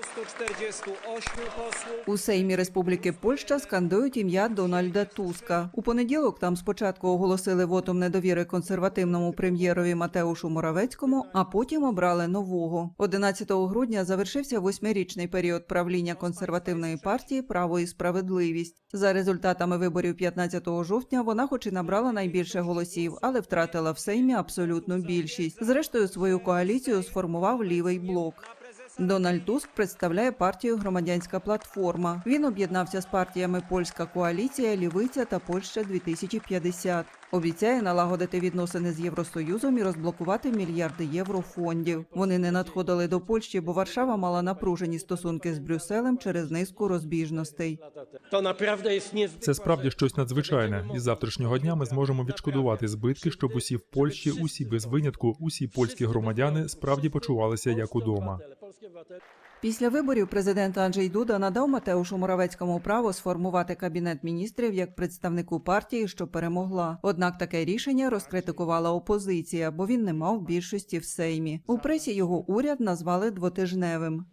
148 posłów. У Сеймі Республіки Польща скандують ім'я Дональда Туска. У понеділок там спочатку оголосили вотом недовіри консервативному прем'єрові Матеушу Моравецькому, а потім обрали нового. 11 грудня завершився восьмирічний період правління консервативної партії Право і справедливість. За результатами виборів 15 жовтня вона, хоч і набрала найбільше голосів, але втратила в Сеймі абсолютну більшість. Зрештою, свою коаліцію сформував лівий блок. Дональд Туск представляє партію Громадянська платформа. Він об'єднався з партіями Польська коаліція, Лівиця та Польща 2050. Обіцяє налагодити відносини з Євросоюзом і розблокувати мільярди євро фондів. Вони не надходили до Польщі, бо Варшава мала напружені стосунки з Брюсселем через низку розбіжностей. Це справді щось надзвичайне. І з завтрашнього дня ми зможемо відшкодувати збитки, щоб усі в Польщі, усі без винятку, усі польські громадяни справді почувалися як удома. Після виборів президент Анджей Дуда надав Матеушу Моравецькому право сформувати кабінет міністрів як представнику партії, що перемогла. Однак таке рішення розкритикувала опозиція, бо він не мав більшості в Сеймі. У пресі його уряд назвали двотижневим.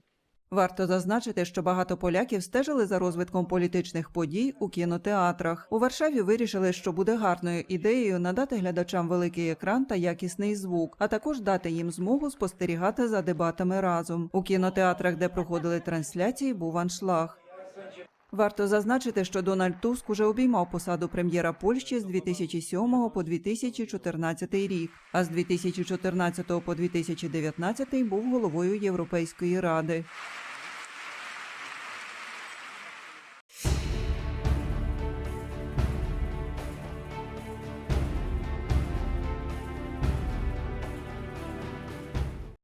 Варто зазначити, що багато поляків стежили за розвитком політичних подій у кінотеатрах. У Варшаві вирішили, що буде гарною ідеєю надати глядачам великий екран та якісний звук, а також дати їм змогу спостерігати за дебатами разом. У кінотеатрах, де проходили трансляції, був аншлаг. Варто зазначити, що Дональд Туск уже обіймав посаду прем'єра Польщі з 2007 по 2014 рік, а з 2014 по 2019 був головою Європейської ради.